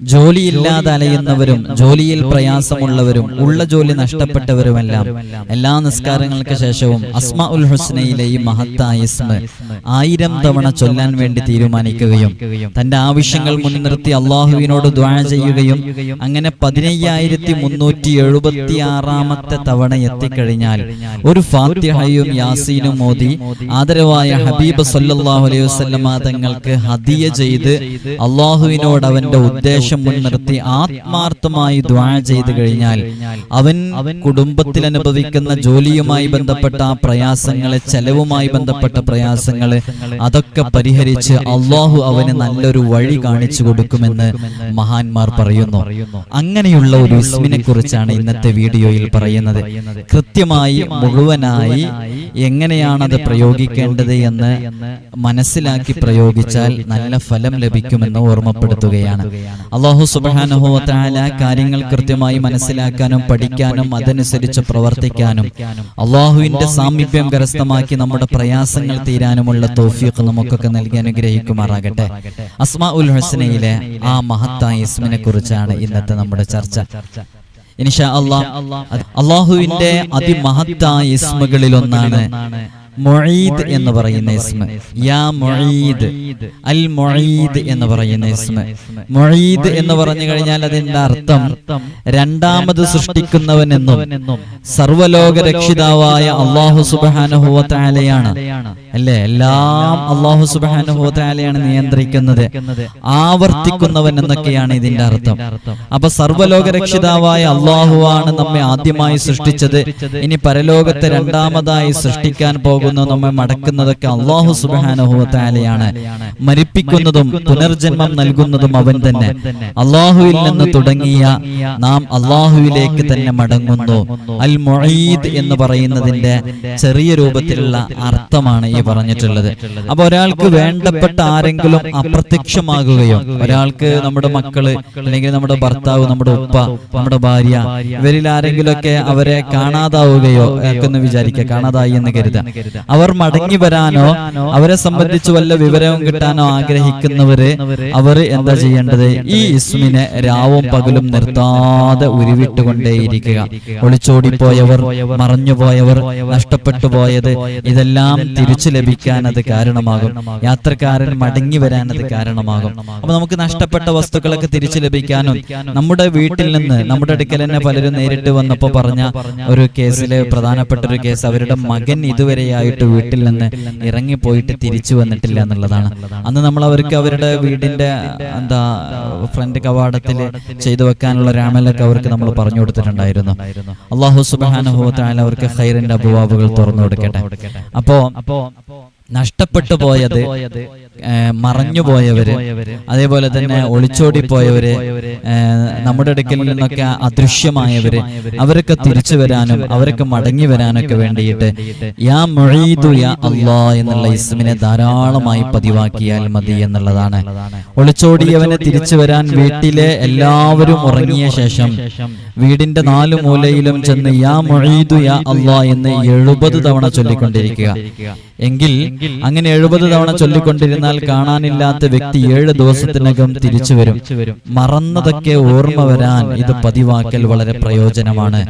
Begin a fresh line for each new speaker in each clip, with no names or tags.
ജോലിയില്ലാതെ അലയുന്നവരും ജോലിയിൽ പ്രയാസമുള്ളവരും ഉള്ള ജോലി നഷ്ടപ്പെട്ടവരുമെല്ലാം എല്ലാ നിസ്കാരങ്ങൾക്ക് ശേഷവും അസ്മ ഉൽ ഹുസ്നയിലെ ഈ മഹത്തായ ഇസ്മ ആയിരം തവണ ചൊല്ലാൻ വേണ്ടി തീരുമാനിക്കുകയും തന്റെ ആവശ്യങ്ങൾ മുൻനിർത്തി അള്ളാഹുവിനോട് ദ്വാ ചെയ്യുകയും അങ്ങനെ പതിനയ്യായിരത്തി മുന്നൂറ്റി എഴുപത്തി ആറാമത്തെ തവണ എത്തിക്കഴിഞ്ഞാൽ ഒരു ഫാത്തിഹയും യാസീനും മോദി ആദരവായ ഹബീബ് സല്ലല്ലാഹു അലൈഹി വസല്ലമ തങ്ങൾക്ക് ഹദിയ ചെയ്ത് അള്ളാഹുവിനോട് അവന്റെ ഉദ്ദേശം മുൻനിർത്തി ആത്മാർത്ഥമായി ദ്വാ ചെയ്തു കഴിഞ്ഞാൽ അവൻ കുടുംബത്തിൽ അനുഭവിക്കുന്ന ജോലിയുമായി ബന്ധപ്പെട്ട ആ പ്രയാസങ്ങളെ ചെലവുമായി ബന്ധപ്പെട്ട പ്രയാസങ്ങൾ അതൊക്കെ പരിഹരിച്ച് അള്ളാഹു അവന് നല്ലൊരു വഴി കാണിച്ചു കൊടുക്കുമെന്ന് മഹാന്മാർ പറയുന്നു. അങ്ങനെയുള്ള ഒരു ഇസ്മിനെ കുറിച്ചാണ് ഇന്നത്തെ വീഡിയോയിൽ പറയുന്നത്. കൃത്യമായി മുഴുവനായി എങ്ങനെയാണത് പ്രയോഗിക്കേണ്ടത് എന്ന് മനസ്സിലാക്കി പ്രയോഗിച്ചാൽ നല്ല ഫലം ലഭിക്കുമെന്ന് ഓർമ്മപ്പെടുത്തുകയാണ്. അള്ളാഹു സുബാനുഹോത്താല കാര്യങ്ങൾ കൃത്യമായി മനസ്സിലാക്കാനും പഠിക്കാനും അതനുസരിച്ച് പ്രവർത്തിക്കാനും അള്ളാഹുവിന്റെ സാമീപ്യം കരസ്ഥമാക്കി നമ്മുടെ പ്രയാസങ്ങൾ തീരാനുമുള്ള തോഫിയൊക്കെ നമുക്കൊക്കെ നൽകി അനുഗ്രഹിക്കുമാറാകട്ടെ. അസ്മാ ഉൽ ഹസ്നയിലെ ആ മഹത്തായ ഇസ്മിനെ കുറിച്ചാണ് ഇന്നത്തെ നമ്മുടെ ചർച്ച. ഇൻഷാ അള്ളാഹ് അള്ളാഹുവിന്റെ അതിമഹത്തായ ഇസ്മകളിൽ ഒന്നാണ് മൊഴീദ് എന്ന് പറയുന്ന ഇസ്മ. യാ മൊഴീദ്. അൽ മൊഴീദ് എന്ന് പറയുന്ന ഇസ്മ. മൊഴീദ് എന്ന് പറഞ്ഞു കഴിഞ്ഞാൽ അതിന്റെ അർത്ഥം രണ്ടാമത് സൃഷ്ടിക്കുന്നവൻ എന്നും സർവലോക രക്ഷിതാവായ അള്ളാഹു സുബാനുഹുവത്താലയാണ് അല്ലേ? എല്ലാം അള്ളാഹു സുബാനുഹുവത്താലയാണ് നിയന്ത്രിക്കുന്നത്. ആവർത്തിക്കുന്നവൻ എന്നൊക്കെയാണ് ഇതിന്റെ അർത്ഥം. അപ്പൊ സർവലോക രക്ഷിതാവായ അള്ളാഹുവാണ് നമ്മെ ആദ്യമായി സൃഷ്ടിച്ചത്. ഇനി പരലോകത്തെ രണ്ടാമതായി സൃഷ്ടിക്കാൻ പോകുന്നു നമ്മെ മടക്കുന്നതൊക്കെ അള്ളാഹു സുബാനുഹുവത്താലയാണ് മരിപ്പിക്കുന്നതും പുനർജന്മം നൽകുന്നതും അവൻ തന്നെ. അള്ളാഹുവിൽ നിന്ന് തുടങ്ങിയ നാം അള്ളാഹുവിലേക്ക് തന്നെ മടങ്ങുന്നു. അൽ മൊഴീദ് എന്ന് പറയുന്നതിന്റെ ചെറിയ രൂപത്തിലുള്ള അർത്ഥമാണ് ഈ പറഞ്ഞിട്ടുള്ളത്. അപ്പൊ ഒരാൾക്ക് വേണ്ടപ്പെട്ട ആരെങ്കിലും അപ്രത്യക്ഷമാകുകയോ ഒരാൾക്ക് നമ്മുടെ മക്കൾ അല്ലെങ്കിൽ നമ്മുടെ ഭർത്താവ് നമ്മുടെ ഉപ്പ നമ്മുടെ ഭാര്യ ഇവരിൽ ആരെങ്കിലുമൊക്കെ അവരെ കാണാതാവുകയോ എന്ന് വിചാരിക്കുക. കാണാതായി എന്ന് കരുതാം അവർ മടങ്ങി വരാനോ അവരെ സംബന്ധിച്ച് വല്ല വിവരവും കിട്ടാനോ ആഗ്രഹിക്കുന്നവര് അവർ എന്താ ചെയ്യേണ്ടത്? ഈ ഇസ്മിനെ രാവും പകലും നിർത്താതെ ഉരുവിട്ടുകൊണ്ടേയിരിക്കുക ഒളിച്ചോടിപ്പോയവർ മറഞ്ഞുപോയവർ നഷ്ടപ്പെട്ടു പോയത് ഇതെല്ലാം തിരിച്ചു ലഭിക്കാൻ അത് കാരണമാകും. യാത്രക്കാരൻ മടങ്ങി വരാൻ അത് കാരണമാകും. അപ്പൊ നമുക്ക് നഷ്ടപ്പെട്ട വസ്തുക്കളൊക്കെ തിരിച്ചു ലഭിക്കാനും നമ്മുടെ വീട്ടിൽ നിന്ന് നമ്മുടെ അടുക്കൽ തന്നെ പലരും നേരിട്ട് വന്നപ്പോ പറഞ്ഞ ഒരു കേസിലെ പ്രധാനപ്പെട്ട ഒരു കേസ് അവരുടെ മകൻ ഇതുവരെയായിട്ട് വീട്ടിൽ നിന്ന് ഇറങ്ങിപ്പോയിട്ട് തിരിച്ചു വന്നിട്ടില്ല എന്നുള്ളതാണ്. അന്ന് നമ്മൾ അവർക്ക് അവരുടെ വീടിന്റെ എന്താ ഫ്രണ്ട് കവാടത്തിൽ ചെയ്തു വെക്കാനുള്ള രാമലൊക്കെ അവർക്ക് നമ്മൾ പറഞ്ഞു കൊടുത്തിട്ടുണ്ടായിരുന്നു. അള്ളാഹു സുബാനുഭവത്തിനായാലും അവർക്ക് ഹൈറിന്റെ അപവാബുകൾ തുറന്നു കൊടുക്കട്ടെ. അപ്പോ നഷ്ടപ്പെട്ടു പോയത് മറഞ്ഞു പോയവര് അതേപോലെ തന്നെ ഒളിച്ചോടി പോയവര് നമ്മുടെ ഇടയ്ക്കിൽ നിന്നൊക്കെ അദൃശ്യമായവര് അവരൊക്കെ തിരിച്ചു വരാനും അവരൊക്കെ മടങ്ങി വരാനൊക്കെ വേണ്ടിയിട്ട് യാ മൊഴീതു യാ അള്ളാ എന്നുള്ള ഇസ്മിനെ ധാരാളമായി പതിവാക്കിയാൽ മതി എന്നുള്ളതാണ്. ഒളിച്ചോടിയവനെ തിരിച്ചു വരാൻ വീട്ടിലെ എല്ലാവരും ഉറങ്ങിയ ശേഷം വീടിന്റെ നാലു മൂലയിലും ചെന്ന് യാ മൊഴീതു യാ അള്ളാ എന്ന് എഴുപത് തവണ ചൊല്ലിക്കൊണ്ടിരിക്കുക. എങ്കിൽ അങ്ങനെ എഴുപത് തവണ ചൊല്ലിക്കൊണ്ടിരുന്നാൽ കാണാനില്ലാത്ത വ്യക്തി ഏഴ് ദിവസത്തിനകം തിരിച്ചു വരും മറന്നതൊക്കെ ഓർമ്മ വരാൻ ഇത് പതിവാക്കൽ വളരെ പ്രയോജനമാണ്.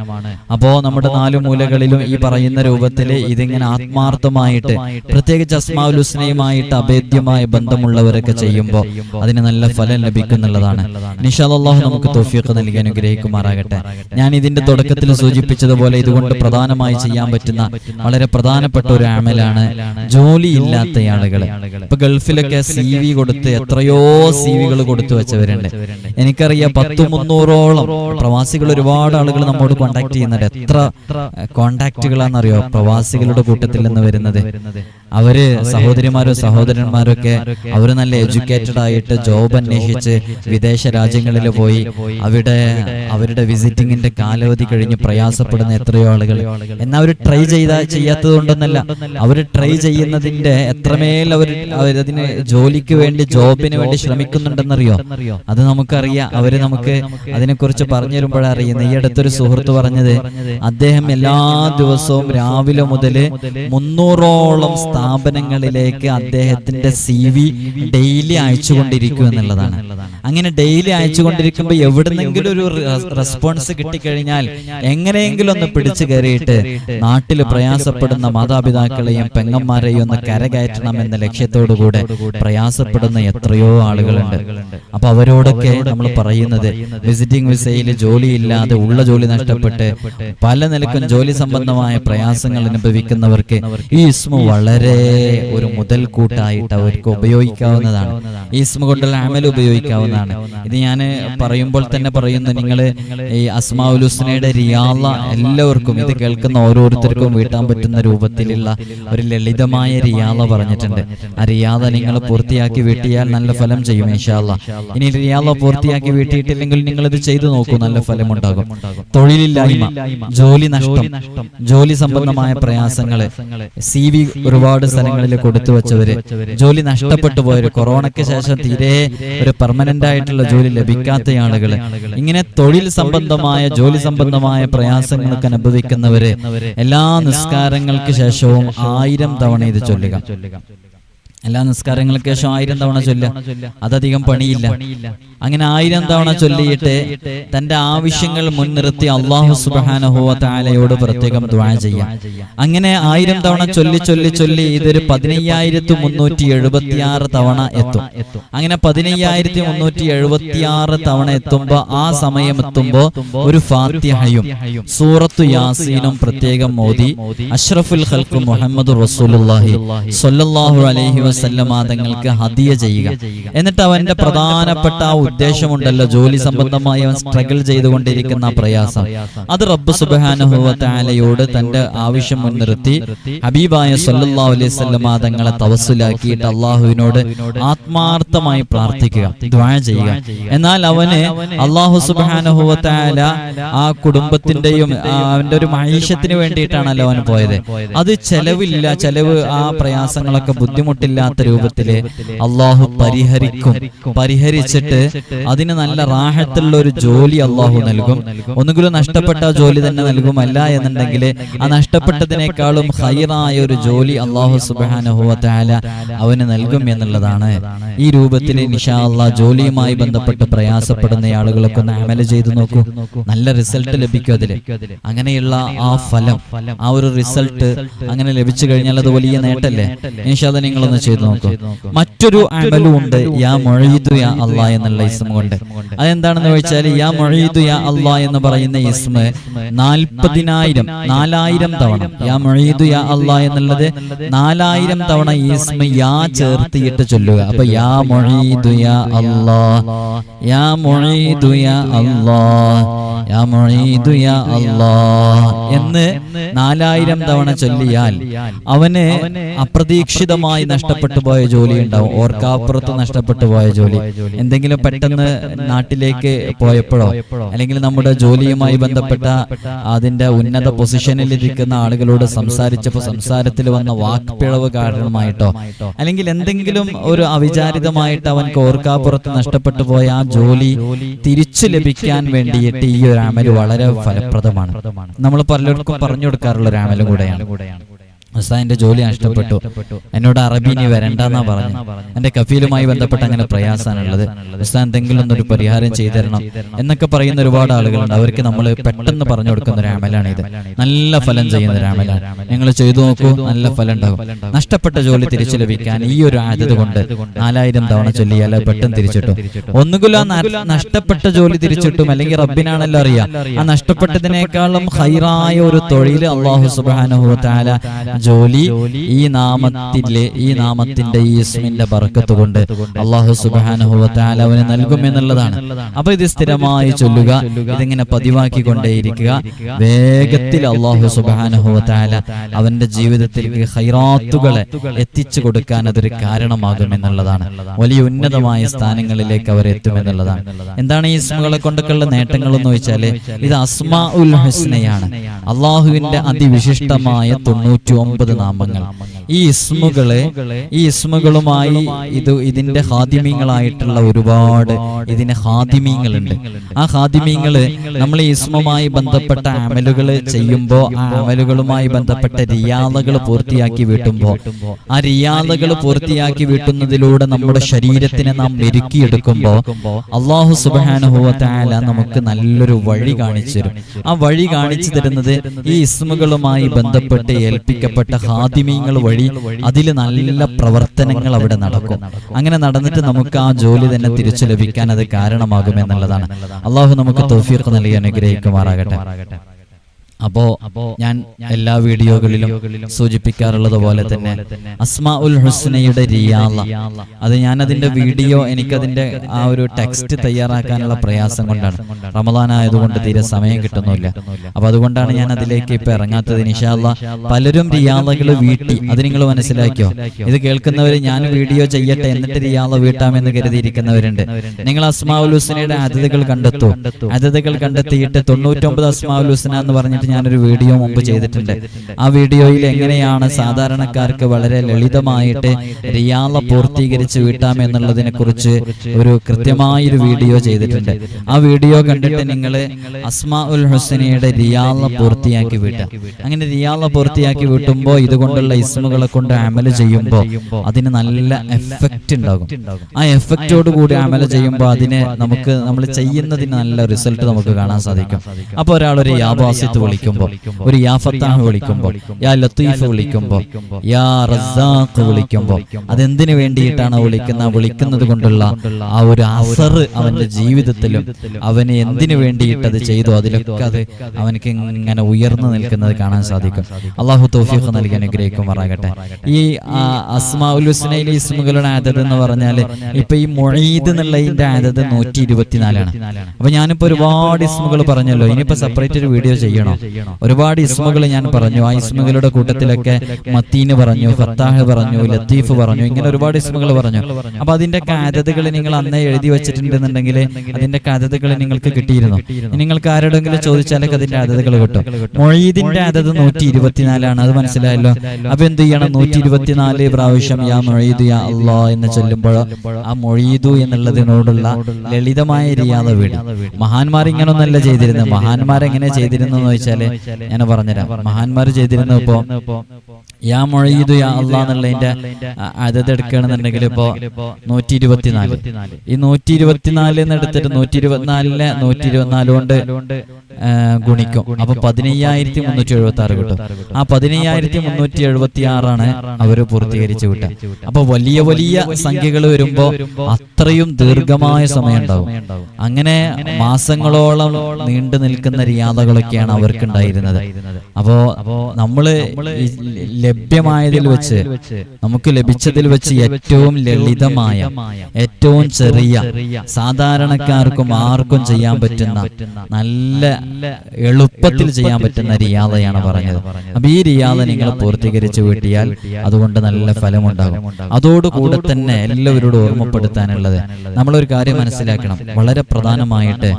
അപ്പോ നമ്മുടെ നാലു മൂലകളിലും ഈ പറയുന്ന രൂപത്തിൽ ഇതിങ്ങനെ ആത്മാർത്ഥമായിട്ട് പ്രത്യേകിച്ച് അസ്മാവുലുസ്നയുമായിട്ട് അഭേദ്യമായ ബന്ധമുള്ളവരൊക്കെ ചെയ്യുമ്പോൾ അതിന് നല്ല ഫലം ലഭിക്കുന്നുള്ളതാണ്. നിഷാദാഹു നമുക്ക് തോഫിയൊക്കെ നൽകി അനുഗ്രഹിക്കുമാറാകട്ടെ. ഞാൻ ഇതിന്റെ തുടക്കത്തിൽ സൂചിപ്പിച്ചതുപോലെ ഇതുകൊണ്ട് പ്രധാനമായി ചെയ്യാൻ പറ്റുന്ന വളരെ പ്രധാനപ്പെട്ട ഒരു ആമലാണ് ജോലിയില്ലാത്ത ആളുകൾ ഇപ്പൊ ഗൾഫിലൊക്കെ സി വി കൊടുത്ത് എത്രയോ സി വികൾ കൊടുത്തു വെച്ചവരുണ്ട്. എനിക്കറിയാം പത്തു മുന്നൂറോളം പ്രവാസികൾ ഒരുപാട് ആളുകൾ നമ്മോട് കോണ്ടാക്ട് ചെയ്യുന്നുണ്ട്. എത്ര കോണ്ടാക്റ്റുകളാണെന്നറിയോ പ്രവാസികളുടെ കൂട്ടത്തിൽ നിന്ന് വരുന്നത്. അവർ സഹോദരിമാരോ സഹോദരന്മാരോ ഒക്കെ അവർ നല്ല എഡ്യൂക്കേറ്റഡ് ആയിട്ട് ജോബ് അന്വേഷിച്ച് വിദേശ രാജ്യങ്ങളിൽ പോയി അവിടെ അവരുടെ വിസിറ്റിംഗിന്റെ കാലാവധി കഴിഞ്ഞ് പ്രയാസപ്പെടുന്ന എത്രയോ ആളുകൾ. എന്നാൽ അവർ ട്രൈ ചെയ്ത ചെയ്യാത്തത് കൊണ്ടൊന്നല്ല. അവർ ട്രൈ ചെയ്യുന്നതിന്റെ എത്രമേൽ അവർ ഇതിന് ജോലിക്ക് വേണ്ടി ജോബിന് വേണ്ടി ശ്രമിക്കുന്നുണ്ടെന്നറിയോ? അത് നമുക്കറിയാം. അവർ നമുക്ക് അതിനെക്കുറിച്ച് പറഞ്ഞു തരുമ്പോഴാണ് അറിയുന്നത് ഈ അടുത്തൊരു സുഹൃത്ത് പറഞ്ഞത്. അദ്ദേഹം എല്ലാ ദിവസവും രാവിലെ മുതൽ മുന്നൂറോളം സ്ഥാപനങ്ങളിലേക്ക് അദ്ദേഹത്തിന്റെ സി വി ഡെയിലി അയച്ചുകൊണ്ടിരിക്കും എന്നുള്ളതാണ്. അങ്ങനെ ഡെയിലി അയച്ചുകൊണ്ടിരിക്കുമ്പോൾ എവിടുന്നെങ്കിലും ഒരു റെസ്പോൺസ് കിട്ടിക്കഴിഞ്ഞാൽ എങ്ങനെയെങ്കിലും ഒന്ന് പിടിച്ചു കയറിയിട്ട് നാട്ടിൽ പ്രയാസപ്പെടുന്ന മാതാപിതാക്കളെയും പെങ്ങന്മാരെയും ഒന്ന് കരകയറ്റണം എന്ന ലക്ഷ്യത്തോടുകൂടെ പ്രയാസപ്പെടുന്ന എത്രയോ ആളുകളുണ്ട്. അപ്പൊ അവരോടൊക്കെ നമ്മൾ പറയുന്നത് വിസിറ്റിംഗ് വിസയിൽ ജോലിയില്ലാതെ ഉള്ള ജോലി നഷ്ടപ്പെട്ട് പല നിലക്കും ജോലി സംബന്ധമായ പ്രയാസങ്ങൾ അനുഭവിക്കുന്നവർക്ക് ഈ ഇസ്മ വളരെ ഒരു മുതൽക്കൂട്ടായിട്ട് അവർക്ക് ഉപയോഗിക്കാവുന്നതാണ്. ഈ ഇസ്മ കൊണ്ടുള്ള അമൽ ഉപയോഗിക്കാവുന്നതാണ്. ഇത് ഞാൻ പറയുമ്പോൾ തന്നെ പറയുന്നു നിങ്ങൾ ഈ അസ്മാഉൽ ഹുസ്നയുടെ റിയാള എല്ലാവർക്കും ഇത് കേൾക്കുന്ന ഓരോരുത്തർക്കും വീട്ടാൻ പറ്റുന്ന രൂപത്തിലുള്ള ഒരു ലളിതമായ റിയാള പറഞ്ഞിട്ടുണ്ട്. ആ റിയാള നിങ്ങൾ പൂർത്തിയാക്കി വീട്ടിയാൽ നല്ല ഫലം ചെയ്യും ഇൻഷാല്ല ഇനി റിയാലോ പൂർത്തിയാക്കി വീട്ടിയിട്ടില്ലെങ്കിൽ നിങ്ങൾ ഇത് ചെയ്തു നോക്കൂ. നല്ല ഫലം ഉണ്ടാകും തൊഴിലില്ലായ്മ ജോലി നഷ്ടം. ജോലി സംബന്ധമായ പ്രയാസങ്ങൾ. സി വി ഒരുപാട് സ്ഥലങ്ങളിൽ കൊടുത്തു വെച്ചവര്. ജോലി നഷ്ടപ്പെട്ടു പോയവര് കൊറോണയ്ക്ക് ശേഷം തീരെ ഒരു പെർമനന്റ് ആയിട്ടുള്ള ജോലി ലഭിക്കാത്ത ആളുകൾ ഇങ്ങനെ തൊഴിൽ സംബന്ധമായ ജോലി സംബന്ധമായ പ്രയാസങ്ങൾക്ക് അനുഭവിക്കുന്നവര് എല്ലാ നിസ്കാരങ്ങൾക്ക് ശേഷവും ആയിരം തവണ ഇത് ചൊല്ലുക. എല്ലാ നിസ്കാരങ്ങൾക്ക് ശേഷം ആയിരം തവണ ചൊല്ല അതധികം പണിയില്ല. അങ്ങനെ ആയിരം തവണ ചൊല്ലിയിട്ട് തന്റെ ആവശ്യങ്ങൾ മുൻനിർത്തി അള്ളാഹു സുബാനഹുവ താലയോട് പ്രത്യേകം ദ്വാ ചെയ്യാം അങ്ങനെ ആയിരം തവണ ചൊല്ലി ചൊല്ലി ചൊല്ലി ഇതൊരു പതിനയ്യായിരത്തി മുന്നൂറ്റി എഴുപത്തി ആറ് തവണ എത്തും. അങ്ങനെ പതിനയ്യായിരത്തി മുന്നൂറ്റി എഴുപത്തി ആറ് തവണ എത്തുമ്പോ ആ സമയം എത്തുമ്പോ ഒരു ഫാത്തിഹയും സൂറത്തു യാസീനും പ്രത്യേകം മോദി അഷ്റഫുൽ ഖൽക്ക് മുഹമ്മദ് റസൂലുള്ളാഹി സ്വല്ലല്ലാഹു അലൈഹി വസല്ലമ തങ്ങൾക്ക് ഹദിയ ചെയ്യുക. എന്നിട്ട് അവന്റെ പ്രധാനപ്പെട്ട ആ ഉദ്ദേശമുണ്ടല്ലോ ജോലി സംബന്ധമായി അവൻ സ്ട്രഗിൾ ചെയ്തുകൊണ്ടിരിക്കുന്ന ആ പ്രയാസം. അത് റബ്ബ് വ തന്റെ ആവശ്യം മുൻനിർത്തി ഹബീബായ സല്ലല്ലാഹു അലൈഹി വസല്ലമ തങ്ങളെ തവസ്സുലാക്കിയിട്ട് അള്ളാഹുവിനോട് ആത്മാർത്ഥമായി പ്രാർത്ഥിക്കുക ദ്വാ ചെയ്യുക. എന്നാൽ അവന് അള്ളാഹു വ ആ കുടുംബത്തിന്റെയും അവന്റെ ഒരു മഹീഷത്തിന് വേണ്ടിയിട്ടാണല്ലോ അവൻ പോയത്. അത് ചെലവില്ല ചെലവ് ആ പ്രയാസങ്ങളൊക്കെ ബുദ്ധിമുട്ടില്ലാത്ത രൂപത്തിൽ അള്ളാഹു പരിഹരിക്കും. പരിഹരിച്ചിട്ട് അതിന് നല്ല റാഹത്തുള്ള ഒരു ജോലി അള്ളാഹു നൽകും. ഒന്നുകിലും നഷ്ടപ്പെട്ട ജോലി തന്നെ നൽകും അല്ല എന്നുണ്ടെങ്കിൽ ആ നഷ്ടപ്പെട്ടതിനേക്കാളും ഹൈറായ ഒരു ജോലി അള്ളാഹു സുബാനഹുവ താല അവന് നൽകും എന്നുള്ളതാണ്. ഈ രൂപത്തിൽ നിഷാ അള്ളാഹ് ജോലിയുമായി ബന്ധപ്പെട്ട് പ്രയാസപ്പെടുന്ന ആളുകളൊക്കെ ഒന്ന് അമല ചെയ്തു നോക്കൂ. നല്ല റിസൾട്ട് ലഭിക്കും അതിൽ അങ്ങനെയുള്ള ആ ഫലം ആ ഒരു റിസൾട്ട് അങ്ങനെ ലഭിച്ചു കഴിഞ്ഞാൽ അത് വലിയ നേട്ടല്ലേ? നിഷാദ നിങ്ങളൊന്ന് ചെയ്തു നോക്കൂ മറ്റൊരു അമലും ഉണ്ട് യാ മൊഴീതു യാ അള്ളാ എന്നുള്ള ഇസ്മ കൊണ്ട് അതെന്താണെന്ന് ചോദിച്ചാൽ യാ മൊഴീതു യാ അള്ളാ എന്ന് പറയുന്ന ഇസ്മ നാൽപ്പതിനായിരം നാലായിരം തവണ യാ മൊഴീതു യാ അള്ളാ എന്നുള്ളത് നാലായിരം തവണ ഇസ്മ യാ ചേർത്തിയിട്ട് ചൊല്ലുക അപ്പൊ യാ മൊഴീതു യാ അള്ളാ യാ മൊഴീതു യാ അള്ളാ യാ യാ അള്ളാ എന്ന് നാലായിരം തവണ ചൊല്ലിയാൽ അവന് അപ്രതീക്ഷിതമായി നഷ്ടപ്പെട്ടു പോയ ജോലി ഉണ്ടാവും. ഓർക്കാപ്പുറത്ത് നഷ്ടപ്പെട്ടു പോയ ജോലി. എന്തെങ്കിലും പെട്ടെന്ന് നാട്ടിലേക്ക് പോയപ്പോഴോ? അല്ലെങ്കിൽ നമ്മുടെ ജോലിയുമായി ബന്ധപ്പെട്ട അതിന്റെ ഉന്നത പൊസിഷനിൽ ഇരിക്കുന്ന ആളുകളോട് സംസാരിച്ചപ്പോൾ സംസാരത്തിൽ വന്ന വാക്പിഴവ് കാരണമായിട്ടോ? അല്ലെങ്കിൽ എന്തെങ്കിലും ഒരു അവിചാരിതമായിട്ട് അവൻ ഓർക്കാപ്പുറത്ത് നഷ്ടപ്പെട്ടു പോയ ആ ജോലി തിരിച്ചു ലഭിക്കാൻ വേണ്ടിയിട്ട് ഈ ഒരു രാമൽ വളരെ ഫലപ്രദമാണ്. നമ്മൾ പലർക്കും പറഞ്ഞു കൊടുക്കാറുള്ള രാമലും അമലും കൂടെയാണ് ഉസ്താദിന്റെ ജോലി നഷ്ടപ്പെട്ടു. എന്നോട് അറബി ഇനി വരണ്ടെന്നാ പറഞ്ഞു. എന്റെ കഫീലുമായി ബന്ധപ്പെട്ട് അങ്ങനെ പ്രയാസമാണുള്ളത് ഉസ്താദ് എന്തെങ്കിലും ഒന്നൊരു പരിഹാരം ചെയ്തു തരണം എന്നൊക്കെ പറയുന്ന ഒരുപാട് ആളുകളുണ്ട്. അവർക്ക് നമ്മൾ പെട്ടെന്ന് പറഞ്ഞു കൊടുക്കുന്ന ഒരു അമലാണ് ഇത്. നല്ല ഫലം ചെയ്യുന്ന ഒരു അമലാണ്. നിങ്ങൾ ചെയ്തു നോക്കൂ. നല്ല ഫലം ഉണ്ടാകും. നഷ്ടപ്പെട്ട ജോലി തിരിച്ചു ലഭിക്കാൻ ഈ ഒരു ആദ്യത കൊണ്ട് നാലായിരം തവണ ചൊല്ലിയാൽ പെട്ടെന്ന് തിരിച്ചിട്ടു. ഒന്നുകിലും ആ നഷ്ടപ്പെട്ട ജോലി തിരിച്ചിട്ടും അല്ലെങ്കിൽ റബ്ബിനാണല്ലോ അറിയാം ആ നഷ്ടപ്പെട്ടതിനേക്കാളും ഹൈറായ ഒരു തൊഴിൽ അള്ളാഹു സുബാനുഹു താല ജോലി ഈ നാമത്തിലെ ഈ നാമത്തിന്റെ ഈ ഇസ്മിന്റെ ബർക്കത്ത് കൊണ്ട് അള്ളാഹു അവന് നൽകും എന്നുള്ളതാണ് അപ്പൊ ഇത് സ്ഥിരമായി ചൊല്ലുക ഇതിങ്ങനെ പതിവാക്കിക്കൊണ്ടേയിരിക്കുക വേഗത്തിൽ അള്ളാഹു സുബാനുഭവത്താല താല അവന്റെ ജീവിതത്തിലേക്ക് ഹൈറാത്തുകളെ എത്തിച്ചു കൊടുക്കാൻ അതൊരു കാരണമാകും എന്നുള്ളതാണ് വലിയ ഉന്നതമായ സ്ഥാനങ്ങളിലേക്ക് അവർ എത്തുമെന്നുള്ളതാണ്. എന്താണ് ഈ ഇസ്മുകളെ കൊണ്ടൊക്കെയുള്ള നേട്ടങ്ങൾ എന്ന് വെച്ചാൽ ഇത് അസ്മാ ഉൽ ഹുസ്നയാണ്. അള്ളാഹുവിന്റെ അതിവിശിഷ്ടമായ തൊണ്ണൂറ്റി ഒമ്പത് നാമങ്ങൾ. ഈ ഇസ്മുകളെ ഈ ഇസ്മുകളുമായി ഇത് ഇതിന്റെ ഹാദിമീങ്ങളായിട്ടുള്ള ഒരുപാട് ഇതിന് ഹാദിമീങ്ങളുണ്ട് ആ ഹാദിമീങ്ങൾ നമ്മൾ ഈ ഇസ്മുമായി ബന്ധപ്പെട്ട അമലുകൾ ചെയ്യുമ്പോൾ ആ അമലുകളുമായി ബന്ധപ്പെട്ട റിയാദകൾ പൂർത്തിയാക്കി വീട്ടുമ്പോൾ ആ റിയാദകൾ പൂർത്തിയാക്കി വീട്ടുന്നതിലൂടെ നമ്മുടെ ശരീരത്തിനെ നാം മെരുക്കിയെടുക്കുമ്പോൾ അള്ളാഹു സുബാനുഭവത്തായ നമുക്ക് നല്ലൊരു വഴി കാണിച്ചു തരും. ആ വഴി കാണിച്ചു തരുന്നത് ഈ ഇസ്മുകളുമായി ബന്ധപ്പെട്ട് ഏൽപ്പിക്കപ്പെട്ട ഹാദിമീങ്ങൾ വഴി അതിൽ നല്ല പ്രവർത്തനങ്ങൾ അവിടെ നടക്കും. അങ്ങനെ നടന്നിട്ട് നമുക്ക് ആ ജോലി തന്നെ തിരിച്ചു ലഭിക്കാൻ അത് കാരണമാകുമെന്നുള്ളതാണ്. അള്ളാഹു നമുക്ക് തോഫിയൊക്കെ നൽകി അനുഗ്രഹിക്കുമാറാകട്ടെ. അപ്പോ ഞാൻ എല്ലാ വീഡിയോകളിലും സൂചിപ്പിക്കാറുള്ളത് പോലെ തന്നെ അസ്മാ ഉൽ ഹുസ്നയുടെ റിയാല അത് ഞാൻ അതിന്റെ വീഡിയോ എനിക്കതിന്റെ ആ ഒരു ടെക്സ്റ്റ് തയ്യാറാക്കാനുള്ള പ്രയാസം കൊണ്ടാണ്. റമദാൻ ആയതുകൊണ്ട് തീരെ സമയം കിട്ടുന്നില്ല. അപ്പൊ അതുകൊണ്ടാണ് ഞാൻ അതിലേക്ക് ഇപ്പൊ ഇറങ്ങാത്തത്. നിഷാല്ല പലരും റിയാലകൾ വീട്ടി. അത് നിങ്ങൾ മനസ്സിലാക്കിയോ? ഇത് കേൾക്കുന്നവർ ഞാൻ വീഡിയോ ചെയ്യട്ടെ എന്നിട്ട് റിയാല വീട്ടാമെന്ന് കരുതിയിരിക്കുന്നവരുണ്ട്. നിങ്ങൾ അസ്മാ ഉൽ ഹുസ്നയുടെ അതിഥികൾ കണ്ടെത്തൂ. അതിഥികൾ കണ്ടെത്തിയിട്ട് തൊണ്ണൂറ്റൊമ്പത് അസ്മാ ഉൽ ഹുസ്ന എന്ന് പറഞ്ഞിട്ട് ഞാനൊരു വീഡിയോ മുമ്പ് ചെയ്തിട്ടുണ്ട്. ആ വീഡിയോയിൽ എങ്ങനെയാണ് സാധാരണക്കാർക്ക് വളരെ ലളിതമായിട്ട് റിയാല പൂർത്തീകരിച്ച് വീട്ടാം എന്നുള്ളതിനെ കുറിച്ച് ഒരു കൃത്യമായൊരു വീഡിയോ ചെയ്തിട്ടുണ്ട്. ആ വീഡിയോ കണ്ടിട്ട് നിങ്ങൾ അസ്മാ ഉൽ ഹുസനയുടെ റിയാല പൂർത്തിയാക്കി വീട്ടാം. അങ്ങനെ റിയാല പൂർത്തിയാക്കി വീട്ടുമ്പോൾ ഇതുകൊണ്ടുള്ള ഇസ്മുകളെ കൊണ്ട് അമൽ ചെയ്യുമ്പോൾ അതിന് നല്ല എഫക്റ്റ് ഉണ്ടാകും. ആ എഫക്റ്റോട് കൂടി അമല ചെയ്യുമ്പോൾ അതിന് നമുക്ക് നമ്മൾ ചെയ്യുന്നതിന് നല്ല റിസൾട്ട് നമുക്ക് കാണാൻ സാധിക്കും. അപ്പോൾ ഒരാളൊരു ഒരു യാബാസിത്ത് വിളിക്കുമ്പോൾ ഒരു യാ ഫത്താഹ് വിളിക്കുമ്പോൾ യാ ലത്തീഫ് വിളിക്കുമ്പോൾ യാ റസാഖ് വിളിക്കുമ്പോൾ അതെന്തിനു വേണ്ടിയിട്ടാണ് വിളിക്കുന്ന വിളിക്കുന്നത് കൊണ്ടുള്ള ആ ഒരു അസർ അവന്റെ ജീവിതത്തിലും അവന് എന്തിനു വേണ്ടിയിട്ട് അത് ചെയ്തു? അതിലൊക്കെ അത് അവനക്ക് ഇങ്ങനെ ഉയർന്നു നിൽക്കുന്നത് കാണാൻ സാധിക്കും. അള്ളാഹു തൗഫീഖ് നൽകി അനുഗ്രഹിക്കുമാറാകട്ടെ. ഈ അസ്മാഉൽ അസ്മാ ഹുസ്നയിലെ ഇസ്മുകളുടെ ആദത് എന്ന് പറഞ്ഞാൽ ഇപ്പൊ ഈ മൊഴീദ് എന്നുള്ളതിന്റെ ആദത് നൂറ്റി ഇരുപത്തിനാലാണ് അപ്പൊ ഞാനിപ്പോ ഒരുപാട് ഇസ്മുകൾ പറഞ്ഞല്ലോ. ഇനിയിപ്പോ സെപ്പറേറ്റ് ഒരു വീഡിയോ ചെയ്യണോ? ഒരുപാട് ഇസ്മുകൾ ഞാൻ പറഞ്ഞു. ആ ഇസ്മുകളുടെ കൂട്ടത്തിലൊക്കെ മത്തീന് പറഞ്ഞു ഫത്താഹ് പറഞ്ഞു ലത്തീഫ് പറഞ്ഞു ഇങ്ങനെ ഒരുപാട് ഇസ്മുകൾ പറഞ്ഞു. അപ്പൊ അതിന്റെ കാതകൾ നിങ്ങൾ അന്നേ എഴുതി വെച്ചിട്ടുണ്ടെന്നുണ്ടെങ്കിൽ അതിന്റെ കാതകൾ നിങ്ങൾക്ക് കിട്ടിയിരുന്നു. നിങ്ങൾക്ക് ആരോടെങ്കിലും ചോദിച്ചാലൊക്കെ അതിന്റെ അതതുകൾ കിട്ടും. മൊഴീദിന്റെ അതത് നൂറ്റി ഇരുപത്തിനാലാണ്. അത് മനസ്സിലായല്ലോ. അപ്പൊ എന്ത് ചെയ്യണം? നൂറ്റി ഇരുപത്തിനാല് പ്രാവശ്യം യാ മൊഴീദ് യാ അള്ളാ എന്ന് ചൊല്ലുമ്പോൾ ആ മൊഴീദു എന്നുള്ളതിനോടുള്ള ലളിതമായ റിയാദ വീട്. മഹാന്മാർ ഇങ്ങനൊന്നല്ല ചെയ്തിരുന്നത് മഹാന്മാർ എങ്ങനെ ചെയ്തിരുന്നു എന്ന് വെച്ചാൽ ഞാൻ പറഞ്ഞുതരാം. മഹാന്മാർ ചെയ്തിരുന്നു ഇപ്പോ യാ മൊഴീദു യാ അള്ളാ എന്നുള്ളതിന്റെ അതത് എടുക്കുകയാണെന്നുണ്ടെങ്കിൽ ഇപ്പോ നൂറ്റി ഇരുപത്തിനാല് ഈ നൂറ്റി ഇരുപത്തിനാല് എടുത്തിട്ട് നൂറ്റി ഇരുപത്തിനാലിലെ നൂറ്റി ഇരുപത്തിനാല് കൊണ്ട് ഗുണിക്കും. അപ്പൊ പതിനയ്യായിരത്തി മുന്നൂറ്റി എഴുപത്തി ആറ് കിട്ടും ആ പതിനയ്യായിരത്തി മുന്നൂറ്റി എഴുപത്തി ആറാണ് അവർ പൂർത്തീകരിച്ച് വിട്ടത്. അപ്പൊ വലിയ വലിയ സംഖ്യകൾ വരുമ്പോ അത്രയും ദീർഘമായ സമയം ഉണ്ടാവും അങ്ങനെ മാസങ്ങളോളം നീണ്ടു നിൽക്കുന്ന റിയാദകളൊക്കെയാണ് അവർക്ക് ഉണ്ടായിരുന്നത് അപ്പോ നമ്മൾ ലഭ്യമായതിൽ വെച്ച് നമുക്ക് ലഭിച്ചതിൽ വെച്ച് ഏറ്റവും ലളിതമായ ഏറ്റവും ചെറിയ സാധാരണക്കാർക്കും ആർക്കും ചെയ്യാൻ പറ്റുന്ന നല്ല എളുപ്പത്തിൽ ചെയ്യാൻ പറ്റുന്ന റിയാദയാണ് പറഞ്ഞത്. അപ്പൊ ഈ റിയാദ നിങ്ങൾ പൂർത്തീകരിച്ച് വീട്ടിയാൽ അതുകൊണ്ട് നല്ല ഫലമുണ്ടാകും. അതോടുകൂടെ തന്നെ എല്ലാവരോടും ഓർമ്മപ്പെടുത്താനുള്ളത് നമ്മളൊരു കാര്യം മനസ്സിലാക്കണം. വളരെ പ്രധാനമായിട്ട്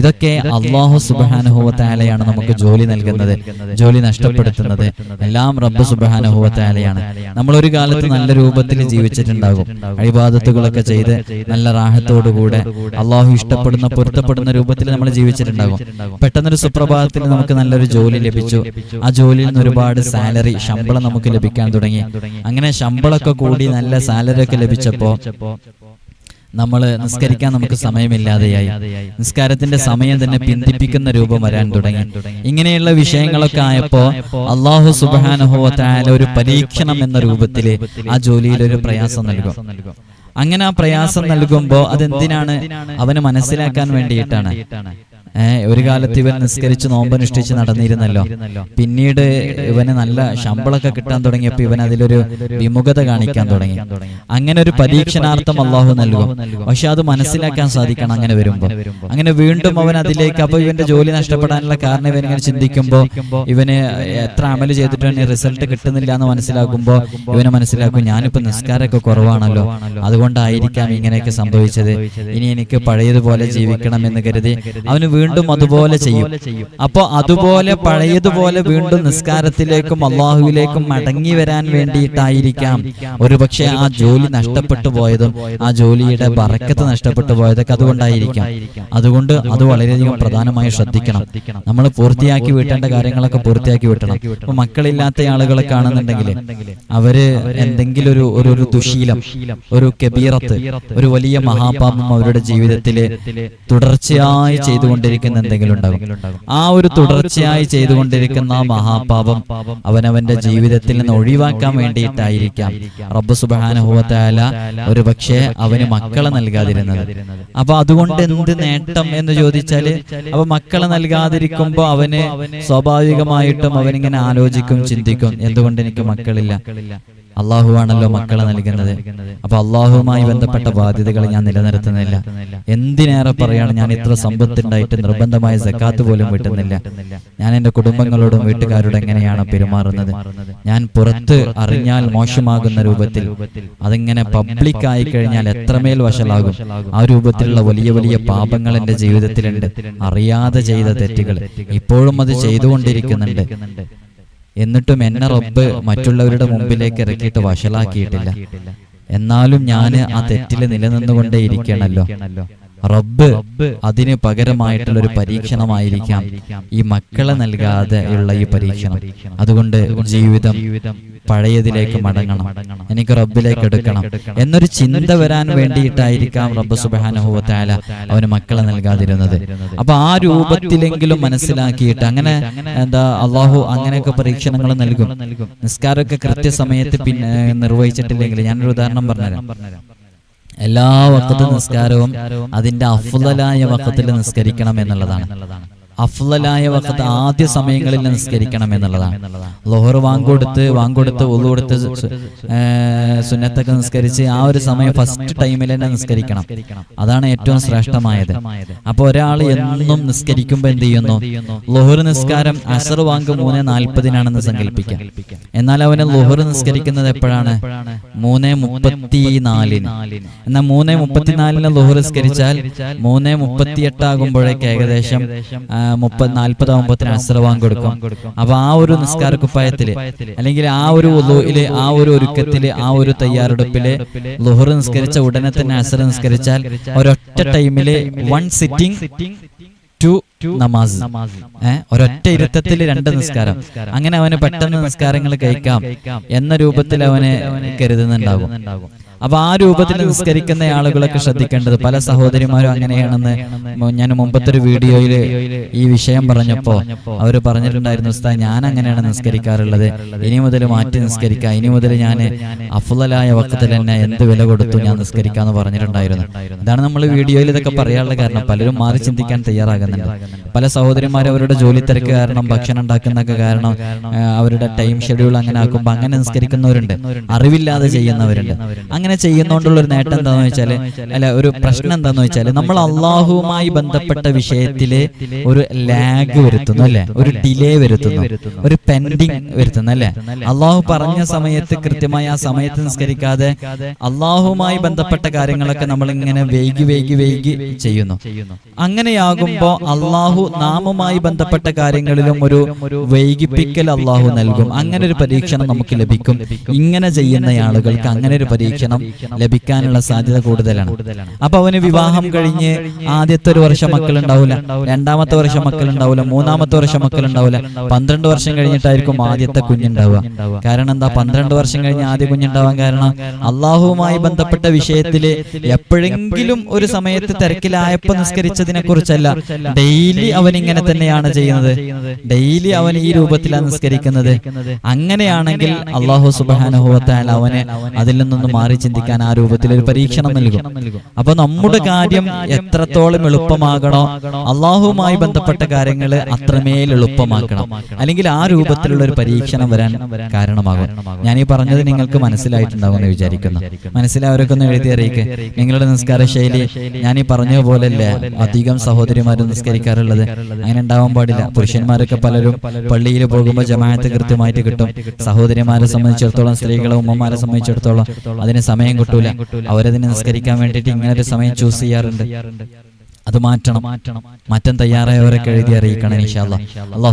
ഇതൊക്കെ അള്ളാഹു സുബാനുഭവത്തായാലെയാണ് നമുക്ക് ജോലി നൽകുന്നത്. ജോലി നഷ്ടപ്പെടുത്തുന്നത്. എല്ലാം റബ്ബ് സുബാനുഭവത്തായാലെയാണ് നമ്മൾ ഒരു കാലത്ത് നല്ല രൂപത്തിൽ ജീവിച്ചിട്ടുണ്ടാകും. അഴിബാദത്തുകളൊക്കെ ചെയ്ത് നല്ല റാഹത്തോടുകൂടെ അള്ളാഹു ഇഷ്ടപ്പെടുന്ന പൊരുത്തപ്പെടുന്ന രൂപത്തിൽ നമ്മൾ ജീവിച്ചിട്ടുണ്ടാകും. പെട്ടെന്നൊരു സുപ്രഭാതത്തിൽ നമുക്ക് നല്ലൊരു ജോലി ലഭിച്ചു. ആ ജോലിയിൽ നിന്ന് ഒരുപാട് സാലറി ശമ്പളം നമുക്ക് ലഭിക്കാൻ തുടങ്ങി. അങ്ങനെ ശമ്പളമൊക്കെ കൂടി നല്ല സാലറി ഒക്കെ ലഭിച്ചപ്പോ നമ്മൾ നിസ്കരിക്കാൻ നമുക്ക് സമയമില്ലാതെയായി. നിസ്കാരത്തിന്റെ സമയം തന്നെ പിന്തിപ്പിക്കുന്ന രൂപം വരാൻ തുടങ്ങി. ഇങ്ങനെയുള്ള വിഷയങ്ങളൊക്കെ ആയപ്പോ അള്ളാഹു സുബാനുഭവത്തായ ഒരു പരീക്ഷണം എന്ന രൂപത്തിൽ ആ ജോലിയിൽ ഒരു പ്രയാസം നൽകും. അങ്ങനെ ആ പ്രയാസം നൽകുമ്പോൾ അതെന്തിനാണ്? അവന് മനസ്സിലാക്കാൻ വേണ്ടിയിട്ടാണ്. ഒരു കാലത്ത് ഇവൻ നിസ്കരിച്ച് നോമ്പനുഷ്ഠിച്ച് നടന്നിരുന്നല്ലോ. പിന്നീട് ഇവന് നല്ല ശമ്പളമൊക്കെ കിട്ടാൻ തുടങ്ങിയപ്പോൾ ഇവൻ അതിലൊരു വിമുഖത കാണിക്കാൻ തുടങ്ങി. അങ്ങനെ ഒരു പരീക്ഷണാർത്ഥം അള്ളാഹു നൽകും. പക്ഷെ അത് മനസ്സിലാക്കാൻ സാധിക്കണം അങ്ങനെ വരുമ്പോൾ അങ്ങനെ വീണ്ടും അവൻ അതിലേക്ക് അപ്പൊ ഇവന്റെ ജോലി നഷ്ടപ്പെടാനുള്ള കാരണം ഇവൻ ഇങ്ങനെ ചിന്തിക്കുമ്പോൾ ഇവന് എത്ര അമൽ ചെയ്തിട്ടാണ് റിസൾട്ട് കിട്ടുന്നില്ല എന്ന് മനസ്സിലാക്കുമ്പോൾ ഇവനെ മനസ്സിലാക്കും ഞാനിപ്പോ നിസ്കാരമൊക്കെ കുറവാണല്ലോ. അതുകൊണ്ടായിരിക്കാം ഇങ്ങനെയൊക്കെ സംഭവിച്ചത്. ഇനി എനിക്ക് പഴയതുപോലെ ജീവിക്കണം എന്ന് കരുതി അവന് വീണ്ടും വീണ്ടും അതുപോലെ ചെയ്യും. അപ്പോൾ അതുപോലെ പഴയതുപോലെ വീണ്ടും നിസ്കാരത്തിലേക്കും അള്ളാഹുവിലേക്കും മടങ്ങി വരാൻ വേണ്ടിയിട്ടായിരിക്കാം. ഒരുപക്ഷെ ആ ജോലി നഷ്ടപ്പെട്ടു പോയതും ആ ജോലിയുടെ ബറക്കത്ത് നഷ്ടപ്പെട്ടു പോയതൊക്കെ അതുകൊണ്ടായിരിക്കാം. അതുകൊണ്ട് അത് വളരെയധികം പ്രധാനമായി ശ്രദ്ധിക്കണം. നമ്മൾ പൂർത്തിയാക്കി വീട്ടേണ്ട കാര്യങ്ങളൊക്കെ പൂർത്തിയാക്കി വിട്ടണം. ഇപ്പൊ മക്കളില്ലാത്ത ആളുകളെ കാണുന്നുണ്ടെങ്കിൽ അവർ എന്തെങ്കിലും ഒരു ഒരു ഒരു ദുശീലം ഒരു കബീറത്ത് ഒരു വലിയ മഹാപാപം അവരുടെ ജീവിതത്തിൽ തുടർച്ചയായി ചെയ്തുകൊണ്ടിരിക്കുന്ന എന്തെങ്കിലും ഉണ്ടാകും ആ ഒരു തുടർച്ചയായി ചെയ്തുകൊണ്ടിരിക്കുന്ന മഹാപാപം അവനവന്റെ ജീവിതത്തിൽ നിന്ന് ഒഴിവാക്കാൻ വേണ്ടിയിട്ടായിരിക്കാം. റബ്ബ് സുബാനുഭവത്തായാല ഒരു പക്ഷേ അവന് മക്കളെ നൽകാതിരുന്നത്. അപ്പൊ അതുകൊണ്ട് എന്ത് നേട്ടം എന്ന് ചോദിച്ചാൽ അപ്പൊ മക്കളെ നൽകാതിരിക്കുമ്പോ അവന് സ്വാഭാവികമായിട്ടും അവനിങ്ങനെ ആലോചിക്കും ചിന്തിക്കും. എന്തുകൊണ്ട് എനിക്ക് മക്കളില്ല? അള്ളാഹുവാണല്ലോ മക്കളെ നൽകുന്നത്. അപ്പൊ അള്ളാഹുവുമായി ബന്ധപ്പെട്ട ബാധ്യതകൾ ഞാൻ നിലനിർത്തുന്നില്ല. എന്തിനേറെ പറയാണ് ഞാൻ ഇത്ര സമ്പത്തുണ്ടായിട്ട് നിർബന്ധമായ സക്കാത്ത് പോലും വീട്ടുന്നില്ല. ഞാൻ എന്റെ കുടുംബങ്ങളോടും വീട്ടുകാരോടും എങ്ങനെയാണ് പെരുമാറുന്നത്? ഞാൻ പുറത്ത് അറിഞ്ഞാൽ മോശമാകുന്ന രൂപത്തിൽ അതിങ്ങനെ പബ്ലിക് ആയി കഴിഞ്ഞാൽ എത്രമേൽ വഷളാകും? ആ രൂപത്തിലുള്ള വലിയ വലിയ പാപങ്ങൾ എന്റെ ജീവിതത്തിലുണ്ട്. അറിയാതെ ചെയ്ത തെറ്റുകൾ. ഇപ്പോഴും അത് ചെയ്തുകൊണ്ടിരിക്കുന്നുണ്ട്. എന്നിട്ടും എന്നെ റബ്ബ് മറ്റുള്ളവരുടെ മുമ്പിലേക്ക് ഇറക്കിയിട്ട് വഷളാക്കിയിട്ടില്ല. എന്നാലും ഞാൻ ആ തെറ്റിൽ നിലനിന്നുകൊണ്ടേ ഇരിക്കണല്ലോ റബ്ബ് അതിന് പകരമായിട്ടുള്ള ഒരു പരീക്ഷണമായിരിക്കാം. ഈ മക്കളെ നൽകാതെ ഉള്ള ഈ പരീക്ഷണം. അതുകൊണ്ട് ജീവിതം പഴയതിലേക്ക് മടങ്ങണം. എനിക്ക് റബ്ബിലേക്ക് എടുക്കണം. എന്നൊരു ചിന്ത വരാൻ വേണ്ടിയിട്ടായിരിക്കാം റബ്ബ് സുബാനുഭവത്തായ അവന് മക്കളെ നൽകാതിരുന്നത്. അപ്പൊ ആ രൂപത്തിലെങ്കിലും മനസ്സിലാക്കിയിട്ട് അങ്ങനെ എന്താ അള്ളാഹു അങ്ങനെയൊക്കെ പരീക്ഷണങ്ങൾ നൽകും. നിസ്കാരമൊക്കെ കൃത്യസമയത്ത് പിന്നെ നിർവഹിച്ചിട്ടില്ലെങ്കിൽ ഞാനൊരു ഉദാഹരണം പറഞ്ഞുതരാം. എല്ലാ വക്കത്ത് നിസ്കാരവും അതിന്റെ അഫുതലായ വക്കത്തിൽ നിസ്കരിക്കണം എന്നുള്ളതാണ്. അഫ്ലലായ വക്കത്ത് ആദ്യ സമയങ്ങളിൽ നിസ്കരിക്കണം എന്നുള്ളതാണ്. ലോഹർ വാങ്കൊടുത്ത് വാങ്കൊടുത്ത് ഒന്നുകൊടുത്ത് സുന്നത്തൊക്കെ നിസ്കരിച്ച് ആ ഒരു സമയം ഫസ്റ്റ് ടൈമിൽ തന്നെ നിസ്കരിക്കണം. അതാണ് ഏറ്റവും ശ്രേഷ്ഠമായത്. അപ്പൊ ഒരാൾ എന്നും നിസ്കരിക്കുമ്പോൾ എന്ത് ചെയ്യുന്നു? ലോഹർ നിസ്കാരം അസർ വാങ്ക് മൂന്ന് നാൽപ്പതിനാണെന്ന് സങ്കല്പിക്കാം. എന്നാൽ അവന് ലോഹർ നിസ്കരിക്കുന്നത് എപ്പോഴാണ്? മൂന്ന് മുപ്പത്തി നാലിന് എന്നാൽ മൂന്ന് മുപ്പത്തിനാലിന് ലോഹർ നിസ്കരിച്ചാൽ മൂന്ന് മുപ്പത്തി എട്ടാകുമ്പോഴേക്ക് ഏകദേശം മുപ്പത് നാൽപ്പതാകുമ്പോഴത്തിന് അസ്രവാൻ കൊടുക്കും അപ്പൊ ആ ഒരു നിസ്കാര കുപ്പായത്തിൽ അല്ലെങ്കിൽ ആ ഒരു ഉളുവിൽ ആ ഒരു ഒരുക്കത്തിൽ ആ ഒരു തയ്യാറെടുപ്പിൽ ലുഹർ നിസ്കരിച്ച ഉടനെ തന്നെ അസർ നിസ്കരിച്ചാൽ ഒരൊറ്റ ടൈമിൽ വൺ സിറ്റിംഗ് ടു നമാസ്. ഒരൊറ്റ ഇരുത്തത്തിൽ രണ്ട് നിസ്കാരം. അങ്ങനെ അവന് പെട്ടെന്ന് നിസ്കാരങ്ങൾ കഴിക്കാം. എന്ന രൂപത്തിൽ അവന് കരുതുന്നുണ്ടാകും. അപ്പൊ ആ രൂപത്തിൽ നിസ്കരിക്കുന്ന ആളുകളൊക്കെ ശ്രദ്ധിക്കേണ്ടത് പല സഹോദരിമാരും അങ്ങനെയാണെന്ന് ഞാൻ മുമ്പത്തെ ഒരു വീഡിയോയിൽ ഈ വിഷയം പറഞ്ഞപ്പോ അവർ പറഞ്ഞിട്ടുണ്ടായിരുന്നു ഉസ്താ ഞാൻ അങ്ങനെയാണ് നിസ്കരിക്കാറുള്ളത്. ഇനി മുതൽ മാറ്റി നിസ്കരിക്കാം. ഇനി മുതൽ ഞാൻ അഫുതലായ വക്കത്തിൽ തന്നെ എന്ത് വില കൊടുത്തു ഞാൻ നിസ്കരിക്കാന്ന് പറഞ്ഞിട്ടുണ്ടായിരുന്നു. ഇതാണ് നമ്മൾ വീഡിയോയിൽ ഇതൊക്കെ പറയാനുള്ള കാരണം. പലരും മാറി ചിന്തിക്കാൻ തയ്യാറാകുന്നുണ്ട്. പല സഹോദരിമാരും അവരുടെ ജോലി തിരക്ക് കാരണം ഭക്ഷണം ഉണ്ടാക്കുന്നൊക്കെ കാരണം അവരുടെ ടൈം ഷെഡ്യൂൾ അങ്ങനെ ആക്കുമ്പോൾ അങ്ങനെ നിസ്കരിക്കുന്നവരുണ്ട്. അറിവില്ലാതെ ചെയ്യുന്നവരുണ്ട് അങ്ങനെ ചെയ്യുന്നോണ്ടുള്ള ഒരു നേട്ടം എന്താന്ന് വെച്ചാൽ അല്ല ഒരു പ്രശ്നം എന്താന്ന് വെച്ചാൽ നമ്മൾ അള്ളാഹുവുമായി ബന്ധപ്പെട്ട വിഷയത്തിൽ ഒരു ലാഗ് വരുത്തുന്നു അല്ലെ? ഒരു ഡിലേ വരുത്തുന്നു. ഒരു പെൻഡിങ് വരുത്തുന്നു അല്ലെ? അള്ളാഹു പറഞ്ഞ സമയത്ത് കൃത്യമായി ആ സമയത്ത് നിസ്കരിക്കാതെ അള്ളാഹുമായി ബന്ധപ്പെട്ട കാര്യങ്ങളൊക്കെ നമ്മൾ ഇങ്ങനെ വൈകി വൈകി വൈകി ചെയ്യുന്നു. അങ്ങനെയാകുമ്പോ അള്ളാഹു നാമുമായി ബന്ധപ്പെട്ട കാര്യങ്ങളിലും ഒരു വൈകിപ്പിക്കൽ അള്ളാഹു നൽകും. അങ്ങനെ ഒരു പരീക്ഷണം നമുക്ക് ലഭിക്കും. ഇങ്ങനെ ചെയ്യുന്ന ആളുകൾക്ക് അങ്ങനെ ഒരു പരീക്ഷണം ലഭിക്കാനുള്ള സാധ്യത കൂടുതലാണ്. അപ്പൊ അവന് വിവാഹം കഴിഞ്ഞ് ആദ്യത്തെ ഒരു വർഷം മക്കൾ ഉണ്ടാവില്ല രണ്ടാമത്തെ വർഷം മക്കൾ ഉണ്ടാവില്ല മൂന്നാമത്തെ വർഷം മക്കൾ ഉണ്ടാവില്ല പന്ത്രണ്ട് വർഷം കഴിഞ്ഞിട്ടായിരിക്കും ആദ്യത്തെ കുഞ്ഞുണ്ടാവുക. കാരണം എന്താ പന്ത്രണ്ട് വർഷം കഴിഞ്ഞ് ആദ്യ കുഞ്ഞുണ്ടാവാൻ കാരണം അള്ളാഹുവുമായി ബന്ധപ്പെട്ട വിഷയത്തിൽ എപ്പോഴെങ്കിലും ഒരു സമയത്ത് തിരക്കിലായപ്പോ നിസ്കരിച്ചതിനെ കുറിച്ചല്ല. ഡെയിലി അവൻ ഇങ്ങനെ തന്നെയാണ് ചെയ്യുന്നത്. ഡെയിലി അവൻ ഈ രൂപത്തിലാണ് നിസ്കരിക്കുന്നത്. അങ്ങനെയാണെങ്കിൽ അള്ളാഹു സുബാനുഭവത്താൽ അവനെ അതിൽ നിന്നൊന്ന് മാറി ചിന്തിക്കാൻ ആ രൂപത്തിൽ ഒരു പരീക്ഷണം നൽകും. അപ്പൊ നമ്മുടെ കാര്യം എത്രത്തോളം എളുപ്പമാകണോ അള്ളാഹുവുമായി ബന്ധപ്പെട്ട കാര്യങ്ങൾ അത്രമേൽ എളുപ്പമാക്കണം. അല്ലെങ്കിൽ ആ രൂപത്തിലുള്ള ഒരു പരീക്ഷണം വരാൻ കാരണമാകും. ഞാൻ ഈ പറഞ്ഞത് നിങ്ങൾക്ക് മനസ്സിലായിട്ടുണ്ടാവും എന്ന് വിചാരിക്കുന്നു. മനസ്സിലായവരൊക്കെ ഒന്ന് എഴുതി അറിയിക്കുക നിങ്ങളുടെ നിസ്കാര ശൈലി ഞാൻ ഈ പറഞ്ഞ പോലല്ലേ അധികം സഹോദരിമാർ നിസ്കരിക്കാറുള്ളത് അങ്ങനെ ഉണ്ടാവാൻ പാടില്ല. പുരുഷന്മാരൊക്കെ പലരും പള്ളിയിൽ പോകുമ്പോൾ ജമാഅത്ത് കൃത്യമായിട്ട് കിട്ടും. സഹോദരിമാരെ സംബന്ധിച്ചിടത്തോളം സ്ത്രീകളെ ഉമ്മമാരെ സംബന്ധിച്ചിടത്തോളം അതിന് സമയം കിട്ടൂല. അവരതിന് നിസ്കരിക്കാൻ വേണ്ടിയിട്ട് ഇങ്ങനെ ഒരു സമയം ചൂസ് ചെയ്യാറുണ്ട്. അത് മാറ്റണം. മാറ്റം തയ്യാറായവരൊക്കെ എഴുതി അറിയിക്കണം ഇൻഷാ അല്ലാ അള്ളാഹു